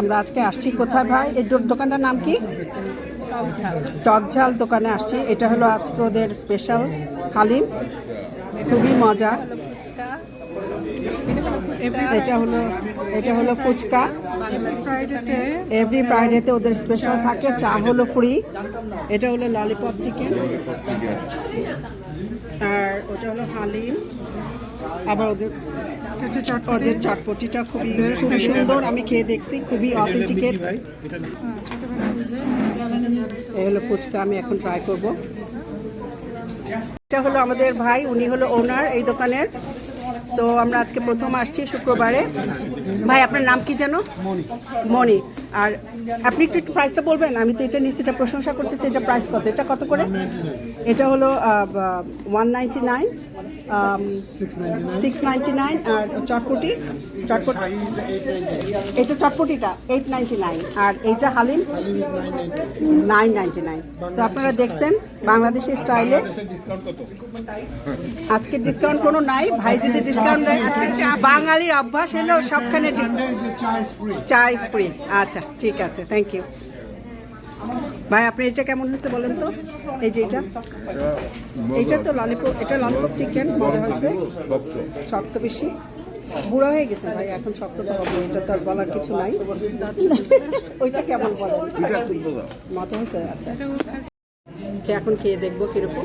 আমরা আজকে আসছি কোথায় ভাই? এই দোকানটার নাম কি? টকঝাল দোকানে আসছি। এটা হলো আজকে ওদের স্পেশাল হালিম। খুবই মজা। এটা হলো এটা হলো ফুচকা। এভরি ফ্রাইডেতে ওদের স্পেশাল থাকে। চা হলো ফ্রি এটা হলো ললিপপ চিকেন আর ওটা হলো হালিম। আবার ওদের ওদের চটপটিটা খুবই খুবই সুন্দর। আমি খেয়ে দেখছি খুবই অথেন্টিকেট এই হলো ফুচকা আমি এখন ট্রাই করব। এটা হলো আমাদের ভাই উনি হলো ওনার এই দোকানের। সো আমরা আজকে প্রথম আসছি শুক্রবারে। ভাই, আপনার নাম কি যেন? মনি আর আপনি একটু প্রাইসটা বলবেন? আমি তো এটা নিচ্ছি, এটা প্রশংসা করতেছি, এটা প্রাইস কত? এটা কত করে? এটা হলো one ninety nine six ninety nine আর চটপটি চটপটি, এটা চটপটিটা এইট নাইনটি নাইন আর এইটা হালিম নাইন নাইনটি নাইন সো আপনারা দেখছেন বাংলাদেশি স্টাইলে আজকে ডিসকাউন্ট কোনো নাই, ভাই যদি বাঙালির অভ্যাস হলো সবখানে চা স্প্রি আচ্ছা ঠিক আছে থ্যাংক ইউ ভাই আপনি এটা কেমন হয়েছে বলেন তো? এই যে এটা। এইটা তো ললিপপ এটা ললিপপ চিকেন মজা হয়েছে। শক্ত বেশি। বুড়ো হয়ে গেছে ভাই এখন শক্ত তো হবে এটা তো আর বলার কিছু নাই। ওইটা কেমন বলেন? মজা হয়েছে আচ্ছা। কে এখন খেয়ে দেখব কীরকম?